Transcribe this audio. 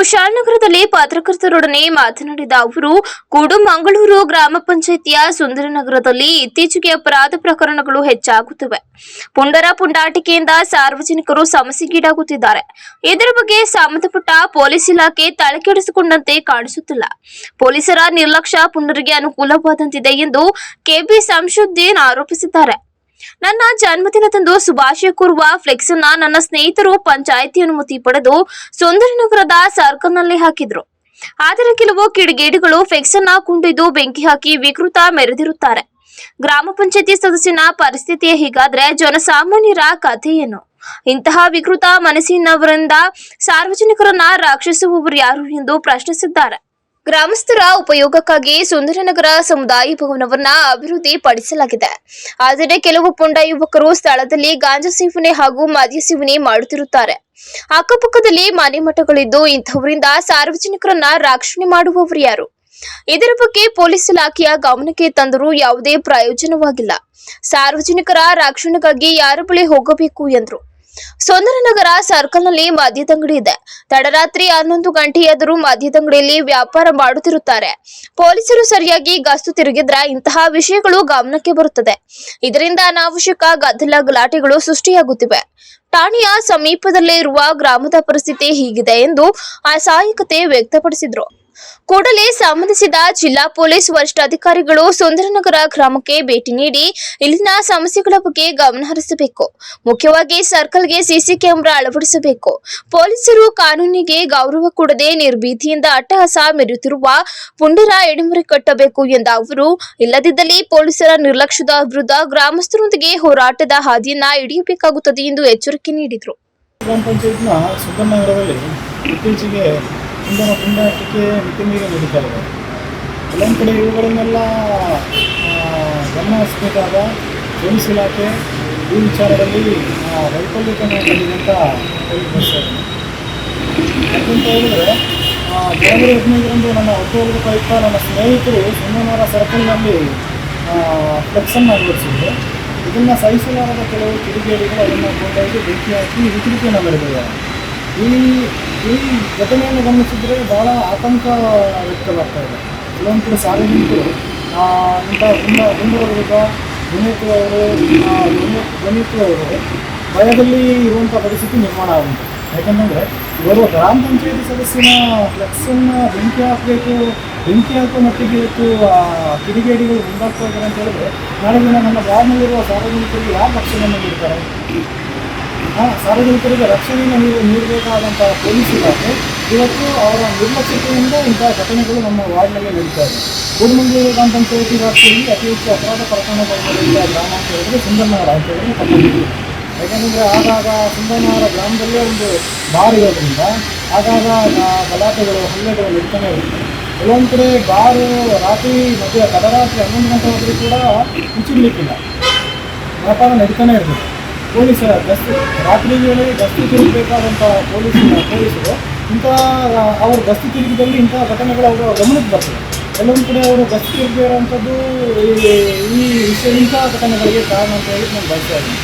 ಕುಶಾಲನಗರದಲ್ಲಿ ಪತ್ರಕರ್ತರೊಡನೆ ಮಾತನಾಡಿದ ಅವರು ಕೂಡುಮಂಗಳೂರು ಗ್ರಾಮ ಪಂಚಾಯಿತಿಯ ಸುಂದರನಗರದಲ್ಲಿ ಇತ್ತೀಚೆಗೆ ಅಪರಾಧ ಪ್ರಕರಣಗಳು ಹೆಚ್ಚಾಗುತ್ತಿವೆ. ಪುಂಡರ ಪುಂಡಾಟಿಕೆಯಿಂದ ಸಾರ್ವಜನಿಕರು ಸಮಸ್ಯೆಗೀಡಾಗುತ್ತಿದ್ದಾರೆ. ಇದರ ಬಗ್ಗೆ ಸಂಬಂಧಪಟ್ಟ ಪೊಲೀಸ್ ಇಲಾಖೆ ತಲೆಕೆಡಿಸಿಕೊಂಡಂತೆ ಕಾಣಿಸುತ್ತಿಲ್ಲ. ಪೊಲೀಸರ ನಿರ್ಲಕ್ಷ್ಯ ಪುಂಡರಿಗೆ ಅನುಕೂಲವಾದಂತಿದೆ ಎಂದು ಕೆಬಿ ಸಂಶುದ್ದೀನ್ ಆರೋಪಿಸಿದ್ದಾರೆ. ನನ್ನ ಜನ್ಮದಿನದಂದು ಶುಭಾಶಯ ಕೋರುವ ಫ್ಲೆಕ್ಸ್ ಅನ್ನ ನನ್ನ ಸ್ನೇಹಿತರು ಪಂಚಾಯಿತಿ ಅನುಮತಿ ಪಡೆದು ಸುಂದರನಗರದ ಸರ್ಕಲ್ನಲ್ಲಿ ಹಾಕಿದ್ರು. ಆದರೆ ಕೆಲವು ಕಿಡಿಗೇಡಿಗಳು ಫ್ಲೆಕ್ಸ್ ಅನ್ನ ಕುಂಡಿದ್ದು ಬೆಂಕಿ ಹಾಕಿ ವಿಕೃತ ಮೆರೆದಿರುತ್ತಾರೆ. ಗ್ರಾಮ ಪಂಚಾಯತಿ ಸದಸ್ಯನ ಪರಿಸ್ಥಿತಿ ಹೀಗಾದ್ರೆ ಜನಸಾಮಾನ್ಯರ ಕಥೆ ಏನು ಇಂತಹ ವಿಕೃತ ಮನಸ್ಸಿನವರಿಂದ ಸಾರ್ವಜನಿಕರನ್ನ ರಕ್ಷಿಸುವವರು ಯಾರು ಎಂದು ಪ್ರಶ್ನಿಸಿದ್ದಾರೆ. ಗ್ರಾಮಸ್ಥರ ಉಪಯೋಗಕ್ಕಾಗಿ ಸುಂದರನಗರ ಸಮುದಾಯ ಭವನವನ್ನ ಅಭಿವೃದ್ಧಿ ಪಡಿಸಲಾಗಿದೆ ಆದರೆ ಕೆಲವು ಪುಂಡ ಯುವಕರು ಸ್ಥಳದಲ್ಲಿ ಗಾಂಜಾ ಸೇವನೆ ಹಾಗೂ ಮದ್ಯ ಸೇವನೆ ಮಾಡುತ್ತಿರುತ್ತಾರೆ. ಅಕ್ಕಪಕ್ಕದಲ್ಲಿ ಮನೆ ಮಠಗಳಿದ್ದು, ಇಂಥವರಿಂದ ಸಾರ್ವಜನಿಕರನ್ನ ರಕ್ಷಣೆ ಮಾಡುವವರು ಯಾರು? ಇದರ ಬಗ್ಗೆ ಪೊಲೀಸ್ ಇಲಾಖೆಯ ಗಮನಕ್ಕೆ ತಂದರೂ ಯಾವುದೇ ಪ್ರಯೋಜನವಾಗಿಲ್ಲ. ಸಾರ್ವಜನಿಕರ ರಕ್ಷಣೆಗಾಗಿ ಯಾರ ಬಳಿ ಹೋಗಬೇಕು ಎಂದರು. ಸುಂದರನಗರ ಸರ್ಕಲ್ನಲ್ಲಿ ಮದ್ಯದಂಗಡಿ ಇದೆ. ತಡರಾತ್ರಿ ಹನ್ನೊಂದು ಗಂಟೆ ಎದುರು ಮದ್ಯದಂಗಡಿಯಲ್ಲಿ ವ್ಯಾಪಾರ ಮಾಡುತ್ತಿರುತ್ತಾರೆ. ಪೊಲೀಸರು ಸರಿಯಾಗಿ ಗಸ್ತು ತಿರುಗಿದ್ರೆ ಇಂತಹ ವಿಷಯಗಳು ಗಮನಕ್ಕೆ ಬರುತ್ತದೆ. ಇದರಿಂದ ಅನಾವಶ್ಯಕ ಗದ್ದಲ ಗಲಾಟೆಗಳು ಸೃಷ್ಟಿಯಾಗುತ್ತಿವೆ. ಠಾಣೆಯ ಸಮೀಪದಲ್ಲೇ ಇರುವ ಗ್ರಾಮದ ಪರಿಸ್ಥಿತಿ ಹೀಗಿದೆ ಎಂದು ಅಸಹಾಯಕತೆ ವ್ಯಕ್ತಪಡಿಸಿದ್ರು. ಕೂಡಲೇ ಸಂಬಂಧಿಸಿದ ಜಿಲ್ಲಾ ಪೊಲೀಸ್ ವರಿಷ್ಠಾಧಿಕಾರಿಗಳು ಸುಂದರನಗರ ಗ್ರಾಮಕ್ಕೆ ಭೇಟಿ ನೀಡಿ ಇಲ್ಲಿನ ಸಮಸ್ಯೆಗಳ ಬಗ್ಗೆ ಗಮನ ಹರಿಸಬೇಕು. ಮುಖ್ಯವಾಗಿ ಸರ್ಕಲ್ಗೆ ಸಿಸಿ ಕ್ಯಾಮೆರಾ ಅಳವಡಿಸಬೇಕು. ಪೊಲೀಸರು ಕಾನೂನಿಗೆ ಗೌರವ ಕೊಡದೆ ನಿರ್ಭೀತಿಯಿಂದ ಅಟ್ಟಹಾಸ ಮೆರೆಯುತ್ತಿರುವ ಪುಂಡರ ಎಡೆಮರೆ ಕಟ್ಟಬೇಕು ಎಂದ ಅವರು, ಇಲ್ಲದಿದ್ದಲ್ಲಿ ಪೊಲೀಸರ ನಿರ್ಲಕ್ಷ್ಯದ ವಿರುದ್ಧ ಗ್ರಾಮಸ್ಥರೊಂದಿಗೆ ಹೋರಾಟದ ಹಾದಿಯನ್ನ ಹಿಡಿಯಬೇಕಾಗುತ್ತದೆ ಎಂದು ಎಚ್ಚರಿಕೆ ನೀಡಿದರು. ಗ್ರಾಮ ಪುಂಡಾಟಕ್ಕೆ ಮಿತಿ ಮೀರಿ ನಡೀತಾ ಇದೆ ಕೆಲವೊಂದು ಕಡೆ ಇವುಗಳನ್ನೆಲ್ಲ ಗಮನಹರಿಸಬೇಕಾದ ಗಮನ ಹರಿಸಬೇಕಾದ ಪೊಲೀಸ್ ಇಲಾಖೆ ಈ ವಿಚಾರದಲ್ಲಿ ವೈಫಲ್ಯತೆಯನ್ನು ಅಂತ ಯಾಕಂತ ಹೇಳಿದ್ರೆ ಜನವರಿ ಹದಿನೈದರಂದು ನನ್ನ ಹುಟ್ಟುಹಬ್ಬದ ಪ್ರಯುಕ್ತ ನನ್ನ ಸ್ನೇಹಿತರು ಸೋಮವಾರ ಸರ್ಕಲ್ನಲ್ಲಿ ಫ್ಲೆಕ್ಸನ್ನು ಅಳವಡಿಸಿದ್ರು ಇದನ್ನು ಸಹಿಸಲಾರದ ಕೆಲವು ಕಿಡಿಗೇಡಿಗಳು ಅದನ್ನು ಕೊಂಡೊಯ್ದು ಬೆಂಕಿ ಹಾಕಿ ವಿಕೃತಿಯನ್ನು ಮೆರೆದಿದ್ದಾರೆ ಈ ಈ ಘಟನೆಯನ್ನು ಗಮನಿಸಿದರೆ ಬಹಳ ಆತಂಕ ವ್ಯಕ್ತವಾಗ್ತಾ ಇದೆ. ಕೆಲವೊಂದು ಕಡೆ ಸಾರ್ವಜನಿಕರು ಇಂಥ ತುಂಬ ಮುಂದುವರೆದ ಗುಣಿತು ಅವರು ಭಯದಲ್ಲಿ ಇರುವಂಥ ಪರಿಸ್ಥಿತಿ ನಿರ್ಮಾಣ ಆಗುತ್ತೆ ಯಾಕಂತಂದರೆ ಇವರು ಗ್ರಾಮ ಪಂಚಾಯತಿ ಸದಸ್ಯನ ಫ್ಲೆಕ್ಸನ್ನು ಬೆಂಕಿ ಹಾಕಬೇಕು, ಬೆಂಕಿ ಹಾಕೋ ಮಟ್ಟಿಗೆ ಇವತ್ತು ಕಿಡಿಗೇಡಿಗಳು ಮುಂದಾಗ್ತಾ ಇದ್ದಾರೆ ಅಂತ ಹೇಳಿದ್ರೆ ನಾಳೆ ದಿನ ನನ್ನ ವಾರ್ಡ್ನಲ್ಲಿರುವ ಸಾರ್ವಜನಿಕರಿಗೆ ಯಾರು ರಕ್ಷಣೆ ನೀಡ್ತಾರೆ ಸಾರ್ವಜನಿಕರಿಗೆ ರಕ್ಷಣೆಯನ್ನು ನೀವು ನೀಡಬೇಕಾದಂಥ ಪೊಲೀಸ್ ಇಲಾಖೆ ಇವತ್ತು ಅವರ ನಿರ್ಲಕ್ಷ್ಯತೆಯಿಂದ ಇಂತಹ ಘಟನೆಗಳು ನಮ್ಮ ವಾರ್ಡ್ನಲ್ಲಿ ನಡೀತಾ ಇದೆ. ಗ್ರಾಮ ಪಂಚಾಯತಿ ವ್ಯಾಪ್ತಿಯಲ್ಲಿ ಅತಿ ಹೆಚ್ಚು ಅಪರಾಧ ಪ್ರಕರಣಗಳು ನಡೆಯುವ ಗ್ರಾಮ ಅಂತ ಹೇಳಿದ್ರೆ ಸುಂದರನಗರ ಅಂತ ಹೇಳಿದ್ರೆ ತಪ್ಪಾಗಿದೆ ಯಾಕಂದರೆ ಆಗಾಗ ಸುಂದರನಗರ ಗ್ರಾಮದಲ್ಲೇ ಒಂದು ಬಾರ್ ಇರೋದ್ರಿಂದ ಆಗಾಗ ಗಲಾಟೆಗಳು, ಹಲ್ಲೆಗಳು ನಡೀತಾನೆ ಇರುತ್ತೆ. ಕೆಲವೊಂದು ಕಡೆ ಬಾರು ರಾತ್ರಿ, ಮಧ್ಯ ತಡರಾತ್ರಿ ಹನ್ನೊಂದು ಗಂಟೆ ಕೂಡ ಮುಚ್ಚಿಡ್ಲಿಕ್ಕಿಲ್ಲ ವ್ಯಾಪಾರ ನಡೀತಾನೆ ಇರ್ತದೆ ಪೊಲೀಸರ ಗಸ್ತು ರಾತ್ರಿ ವೇಳೆ ಗಸ್ತು ತಿರುಗಬೇಕಾದಂಥ ಪೊಲೀಸ್ ಪೊಲೀಸರು ಇಂಥ ಅವರು ಗಸ್ತು ತಿರುಗಿದಲ್ಲಿ ಇಂಥ ಘಟನೆಗಳು ಅವರು ಗಮನಕ್ಕೆ ಬರ್ತದೆ. ಕೆಲವೊಂದು ಕಡೆ ಅವರು ಗಸ್ತು ತಿರುಗಿರುವಂಥದ್ದು ಈ ವಿಷಯ ಇಂಥ ಘಟನೆಗಳಿಗೆ ಕಾರಣ ಅಂತ ಹೇಳಿ ನಾನು ಬಯಸ್ತಾ ಇದ್ದೀನಿ.